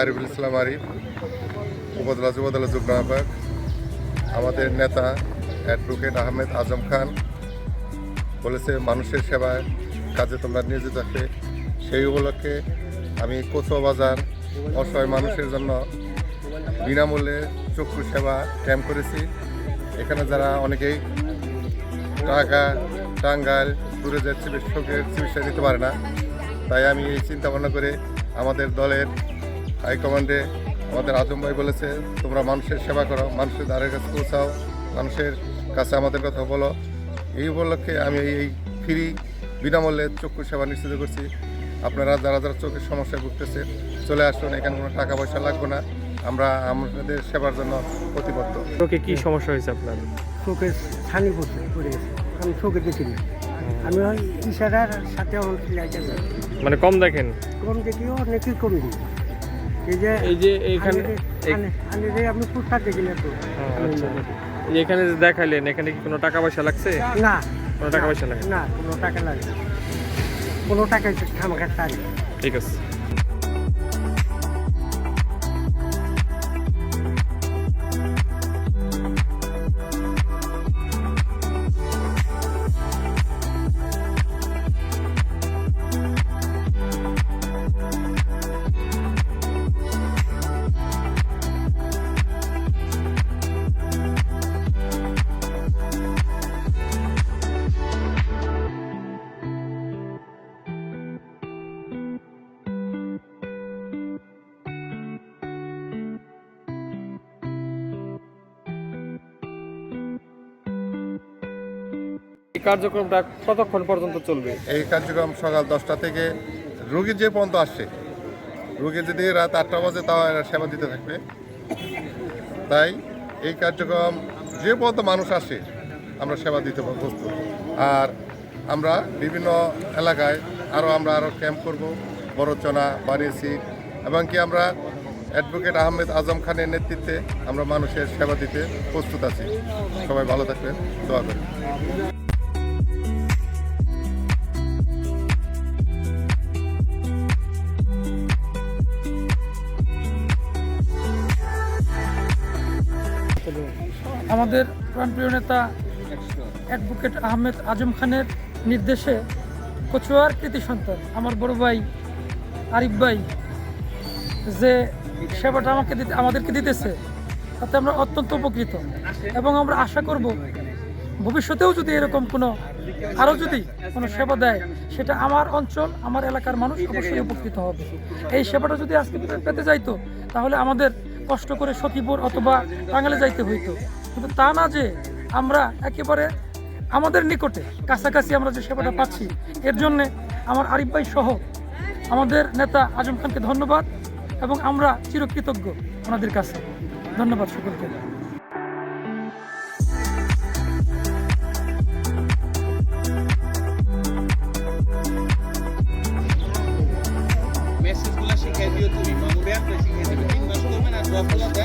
আরিফুল ইসলাম আরিফ, উপজেলা যুবদলের যুগ্ম আহ্বায়ক, আমাদের নেতা অ্যাডভোকেট আহমেদ আজম খান বলেছে, মানুষের সেবায় কাজে তোমরা নিয়োজিত থাকবে। সেই উপলক্ষে আমি বাজার অসহায় মানুষের জন্য বিনামূল্যে চক্ষু সেবা ক্যাম্প করেছি। এখানে যারা অনেকেই টাকা টাঙ্গাইল দূরে যে চিকিৎসকের চিকিৎসা নিতে পারে না। তাই আমি এই চিন্তা ভাবনা করে আমাদের দলের হাইকমান্ডে আমাদের আজম ভাই বলেছে তোমরা মানুষের সেবা করো মানুষের দ্বারের কাছে পৌঁছাও মানুষের কাছে আমাদের কথা বলো। এই উপলক্ষে আমি এই ফ্রি বিনামূল্যে চক্ষু সেবা নিশ্চিত করছি। আপনারা যারা যারা চোখের সমস্যায় ভুগতেছে চলে আসুন এখানে কোনো টাকা পয়সা লাগবে না। আমরা আমাদের সেবার জন্য প্রতিবদ্ধ। চোখে কি সমস্যা হয়েছে আপনার? চোখের ছানি পড়ছে পড়ে গেছে। আমি চোখে দেখি না আমি ওই ইশারার সাথে মানে কম দেখেন? কম দেখি অনেকই কমে দিই এই যে এই- আপনি ফুটপাত তো। হ্যাঁ, আচ্ছা এই এখানে যে দেখাইলেন এখানে কি কোনো টাকা পয়সা লাগছে? না। কোনো টাকা পয়সা লাগে না কোনো টাকা লাগে কোনো টাকা খামাখা ঠিক আছে। এই কার্যক্রমটা কতক্ষণ পর্যন্ত চলবে? এই কার্যক্রম সকাল দশটা থেকে রোগী যে পর্যন্ত আসছে, রোগী যদি রাত আটটা বাজে তাও সেবা দিতে থাকবে। তাই এই কার্যক্রম যে পর্যন্ত মানুষ আসে, আমরা সেবা দিতে প্রস্তুত। আর আমরা বিভিন্ন এলাকায় আরও আমরা আরও ক্যাম্প করব, বরচনা বানিয়েছি এবং কি আমরা অ্যাডভোকেট আহমেদ আজম খানের নেতৃত্বে আমরা মানুষের সেবা দিতে প্রস্তুত আছি। সবাই ভালো থাকবেন, দোয়া করি। আমাদের প্রাণপ্রিয় নেতা অ্যাডভোকেট আহমেদ আজম খানের নির্দেশে কচুয়ার কৃতি সন্তান আমার বড় ভাই আরিফ ভাই যে সেবাটা আমাকে দিতে আমাদেরকে দিতেছে, তাতে আমরা অত্যন্ত উপকৃত। এবং আমরা আশা করব ভবিষ্যতেও যদি এরকম কোনো, আরও যদি কোনো সেবা দেয়, সেটা আমার অঞ্চল, আমার এলাকার মানুষ অবশ্যই উপকৃত হবে। এই সেবাটা যদি আজকে পেতে যাইতো, তাহলে আমাদের কষ্ট করে সখীপুর অথবা টাঙ্গালে যাইতে হইতো। কিন্তু তা না যে আমরা একেবারে আমাদের নিকটে কাছাকাছি আমরা যে সেবাটা পাচ্ছি, এর জন্যে আমার আরিফ ভাই সহ আমাদের নেতা আজম খানকে ধন্যবাদ এবং আমরা চিরকৃতজ্ঞ ওনাদের কাছে। ধন্যবাদ সকলকে। মেসেজগুলো শিখিয়ে দিও তুমি। আপনি শিখিয়ে দিবে তিন মাস সফলতা